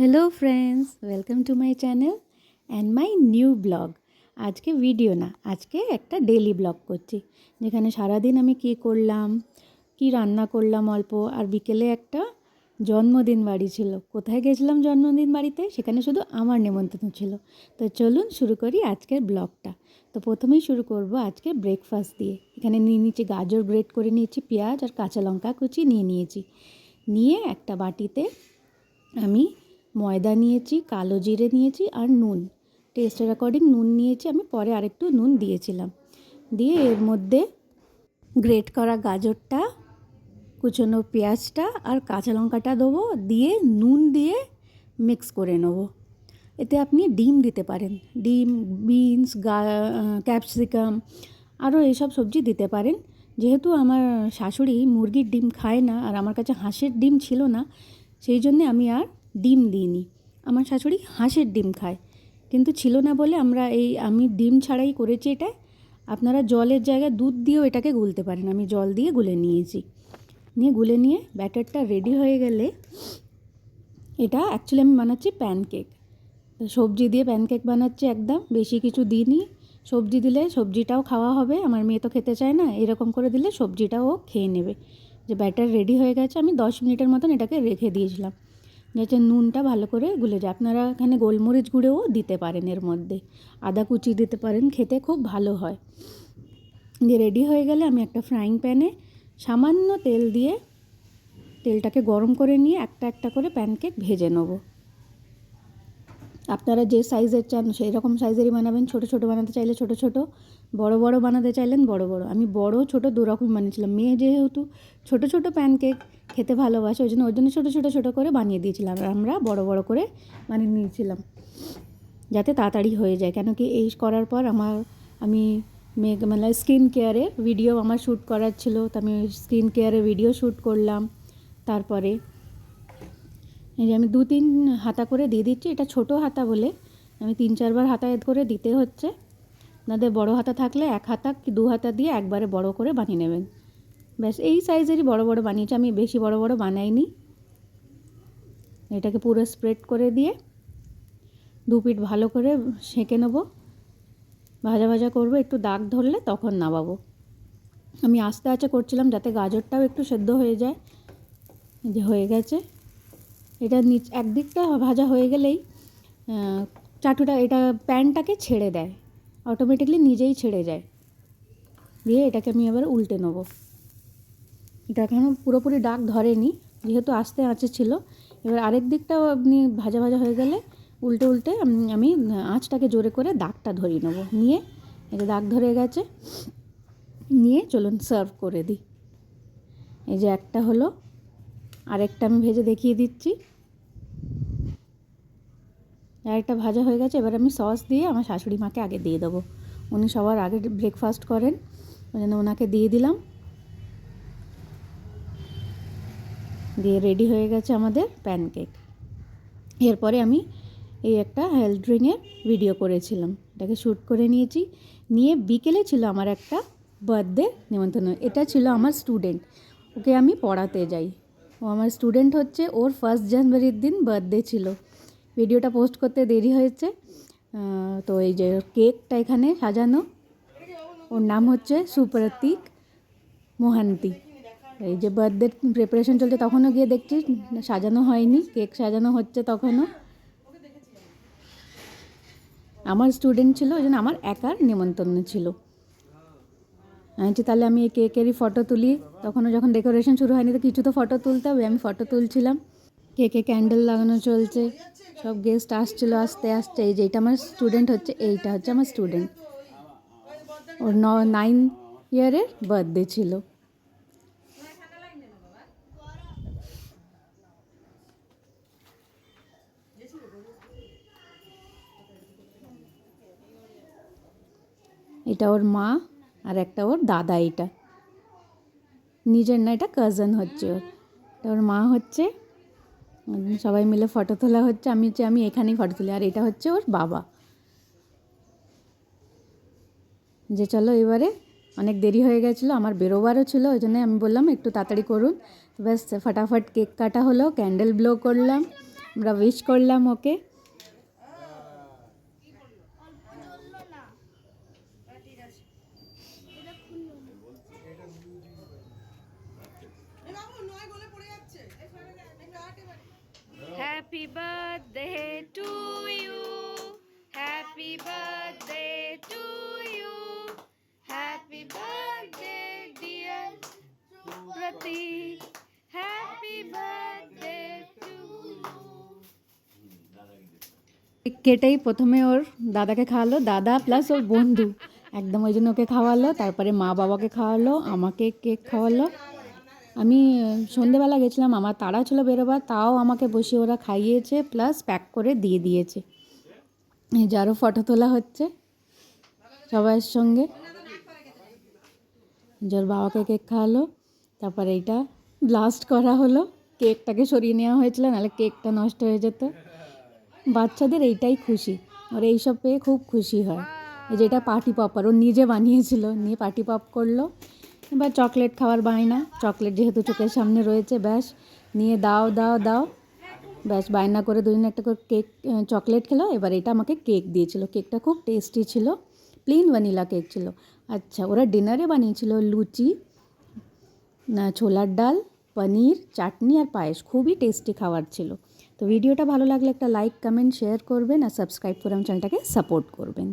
Hello friends welcome to my channel and my new vlog আজকে video না, আজকে একটা ডেলি ব্লগ করছি, যেখানে সারাদিন আমি কী করলাম, কি রান্না করলাম অল্প, আর বিকেলে একটা জন্মদিন বাড়ি ছিল। কোথায় গেছিলাম জন্মদিন বাড়িতে? সেখানে শুধু আমার নেমন্তন্ন ছিল। তো চলুন শুরু করি আজকের ব্লগটা তো প্রথমেই শুরু করব আজকে ব্রেকফাস্ট দিয়ে। এখানে নিয়ে নিয়েছি গাজর গ্রেট করে নিয়েছি, পেঁয়াজ আর কাঁচা লঙ্কা কুচি নিয়ে নিয়েছি। নিয়ে একটা বাটিতে আমি ময়দা নিয়েছি, কালো জিরে নিয়েছি আর নুন। টেস্টের অ্যাকর্ডিং নুন নিয়েছি, আমি পরে আরেকটু নুন দিয়েছিলাম। দিয়ে এর মধ্যে গ্রেট করা গাজরটা, কুচনো পেঁয়াজটা আর কাঁচা লঙ্কাটা দেবো, দিয়ে নুন দিয়ে মিক্স করে নেব। এতে আপনি ডিম দিতে পারেন। ডিম, বিনস, গা ক্যাপসিকাম আরও এইসব সবজি দিতে পারেন। যেহেতু আমার শাশুড়ি মুরগির ডিম খায় না আর আমার কাছে হাঁসের ডিম ছিল না, সেই জন্যে আমি আর ডিম দিইনি। আমার শাশুড়ি হাঁসের ডিম খায়। কিন্তু ছিল না বলে আমরা এই, আমি ডিম ছাড়াই করেছি এটা। আপনারা জলের জায়গায় দুধ দিয়েও এটাকে গুলতে পারেন। আমি জল দিয়ে গুলে নিয়েছি। নিয়ে গুলে নিয়ে ব্যাটারটা রেডি হয়ে গেলে এটা অ্যাকচুয়ালি আমি বানাচ্ছি প্যানকেক সবজি দিয়ে প্যানকেক বানাচ্ছি একদম। বেশি কিছু দিইনি। সবজি দিলে সবজিটাও খাওয়া হবে। আমার মেয়ে তো খেতে চায় না। এরকম করে দিলে সবজিটাও খেয়ে নেবে। যে ব্যাটার রেডি হয়ে গেছে। আমি দশ মিনিটের মতন এটাকে রেখে দিয়েছিলাম। যাতে নুনটা ভালো করে গুলে যায়। আপনারা এখানে গোলমরিচ গুঁড়োও দিতে পারেন এর মধ্যে। আদা কুচি দিতে পারেন, খেতে খুব ভালো হয়। দিয়ে রেডি হয়ে গেলে আমি একটা ফ্রাইং প্যানে সামান্য তেল দিয়ে তেলটাকে গরম করে নিয়ে একটা একটা করে প্যানকেক ভেজে নেব। আপনারা যে সাইজের চান সেই রকম সাইজেরই বানাবেন। ছোট ছোট বানাতে চাইলে ছোট ছোট। বড় বড় বানাতে চাইলেন, বড় বড়। আমি বড়, ছোট দু রকম বানিয়েছিলাম। মেয়ে যেহেতু ছোট ছোট প্যানকেক খেতে ভালোবাসে, ওই জন্য ওই জন্য ছোটো ছোটো ছোটো করে বানিয়ে দিয়েছিলাম আর আমরা বড় বড় করে বানিয়ে নিয়েছিলাম। যাতে তাড়াতাড়ি হয়ে যায়। কেন কি এই করার পর আমার, আমি মেয়ে মানে স্কিন কেয়ারের ভিডিও আমার শ্যুট করার ছিল। তো আমি স্কিন কেয়ারের ভিডিও শ্যুট করলাম। তারপরে এই যে আমি দু তিন হাতা করে দিয়ে দিচ্ছি। এটা ছোট হাতা বলে। আমি তিন চারবার হাতায়াত করে দিতে হচ্ছে। আপনাদের বড় হাতা থাকলে এক হাতা কি দু হাতা দিয়ে একবারে বড় করে বানিয়ে নেবেন। ব্যাস, এই সাইজেরই বড় বড় বানিয়েছি। আমি বেশি বড় বড় বানাইনি। এটাকে পুরো স্প্রেড করে দিয়ে দু পিঠ ভালো করে সেঁকে নেব। ভাজা ভাজা করব, একটু দাগ ধরলে তখন নামাবো। আমি আস্তে আস্তে করছিলাম যাতে গাজরটাও একটু সেদ্ধ হয়ে যায়। যে হয়ে গেছে। এটা নিচ, একদিকটা ভাজা হয়ে গেলেই চাটুটা, এটা প্যানটাকে ছেড়ে দেয়। অটোমেটিকলি নিজেই ছেড়ে যায়। দিয়ে এটাকে আমি এবার উল্টে নেব। এটা এখনও পুরোপুরি ডাক ধরেনি, যেহেতু আস্তে আঁচে ছিল। এবার আরেক দিকটাও আপনি ভাজা ভাজা হয়ে গেলে উল্টে উল্টে আমি আঁচটাকে জোরে করে দাগটা ধরিয়ে নেব। নিয়ে এটা দাগ ধরে গেছে, নিয়ে চলুন সার্ভ করে দিই। এই যে একটা হলো, আরেকটা আমি ভেজে দেখিয়ে দিচ্ছি। আরেকটা ভাজা হয়ে গেছে, এবার আমি সস দিয়ে আমার শাশুড়ি মাকে আগে দিয়ে দেবো। উনি সবার আগে ব্রেকফাস্ট করেন, ওই জন্য ওনাকে দিয়ে দিলাম। দিয়ে রেডি হয়ে গেছে আমাদের প্যানকেক এরপরে আমি এই একটা হেলথ ড্রিঙ্কের ভিডিও করেছিলাম। এটাকে শ্যুট করে নিয়েছি। নিয়ে বিকেলে ছিল আমার একটা বার্থডে নিমন্ত্রণ। এটা ছিল আমার স্টুডেন্ট ওকে আমি পড়াতে যাই। ও আমার স্টুডেন্ট হচ্ছে, ওর ফার্স্ট জানুয়ারির দিন বার্থডে ছিল। ভিডিওটা পোস্ট করতে দেরি হয়েছে। তো এই যে কেকটা এখানে সাজানো। ওর নাম হচ্ছে সুপ্রতীক মোহান্তি। এই যে বার্থডে প্রিপারেশন চলছে, তখনও গিয়ে দেখছি সাজানো হয়নি, কেক সাজানো হচ্ছে তখনও। আমার স্টুডেন্ট ছিল, ওই জন্য আমার একার নিমন্ত্রণ ছিল। আমি তাহলে আমি এই কেকেরই ফটো তুলি। তখনও যখন ডেকোরেশন শুরু হয়নি, তো কিছু তো ফটো তুলতে হবে, আমি ফটো তুলছিলাম। কেকে ক্যান্ডেল লাগানো চলছে, সব গেস্ট আসছিল, আসতে আসতে, এই যে এইটা আমার স্টুডেন্ট হচ্ছে, এইটা হচ্ছে আমার স্টুডেন্ট ওর ন নাইন ইয়ারের বার্থডে ছিল। এটা ওর মা আর একটা ওর দাদা এটা নিজের না, এটা কাজন হচ্ছে ওর। ওর মা হচ্ছে সবাই মিলে ফটো তোলা হচ্ছে, আমি হচ্ছে, আমি এখানেই ফটো তুলি, আর এটা হচ্ছে ওর বাবা। যে চলো এবারে, অনেক দেরি হয়ে গেছিল, আমার বেরোবারও ছিল, ওই জন্য আমি বললাম, একটু তাড়াতাড়ি করুন। ব্যাস, ফটাফট কেক কাটা হলো ক্যান্ডেল ব্লো করলাম, আমরা উইশ করলাম okay. Happy birthday to you. Happy birthday to you. Happy birthday, dear Pratik. Happy birthday to you. Cake কেটেই প্রথমে ওর দাদাকে খাওয়ালো দাদা প্লাস ওর বন্ধু একদম ওই জন্য ওকে খাওয়ালো তারপরে মা বাবাকে খাওয়ালো আমাকে কেক খাওয়ালো আমি সন্ধেবেলা গেছিলাম, আমার তাড়া ছিল বেরোবার, তাও আমাকে বসিয়ে ওরা খাইয়েছে প্লাস প্যাক করে দিয়ে দিয়েছে। এই যে আরও ফটো তোলা হচ্ছে, সবাইয়ের সঙ্গে। যার বাবাকে কেক খাওয়ালো, তারপরে এইটা ব্লাস্ট করা হলো। কেকটাকে সরিয়ে নেওয়া হয়েছিল, নাহলে কেকটা নষ্ট হয়ে যেত। বাচ্চাদের এইটাই খুশি আর এইসব পেয়ে খুব খুশি হয়। এই যেটা পার্টি পপার ও নিজে বানিয়েছিল, নিয়ে পার্টি পপ করল। এবার চকলেট খাওয়ার বায়না। চকলেট যেহেতু চোখের সামনে রয়েছে, ব্যাস, নিয়ে দাও দাও দাও। ব্যাস, বায়না করে দুদিন একটা করে কেক চকলেট খেলো। এবার এটা আমাকে কেক দিয়েছিল। কেকটা খুব টেস্টি ছিল। প্লেন ভ্যানিলা কেক ছিল। আচ্ছা ওরা ডিনারে বানিয়েছিল লুচি, না, ছোলার ডাল, পনির, চাটনি আর পায়েস। খুবই টেস্টি খাবার ছিল। তো ভিডিওটা ভালো লাগলে একটা লাইক, কমেন্ট, শেয়ার করবেন আর সাবস্ক্রাইব করে আমার চ্যানেলটাকে সাপোর্ট করবেন।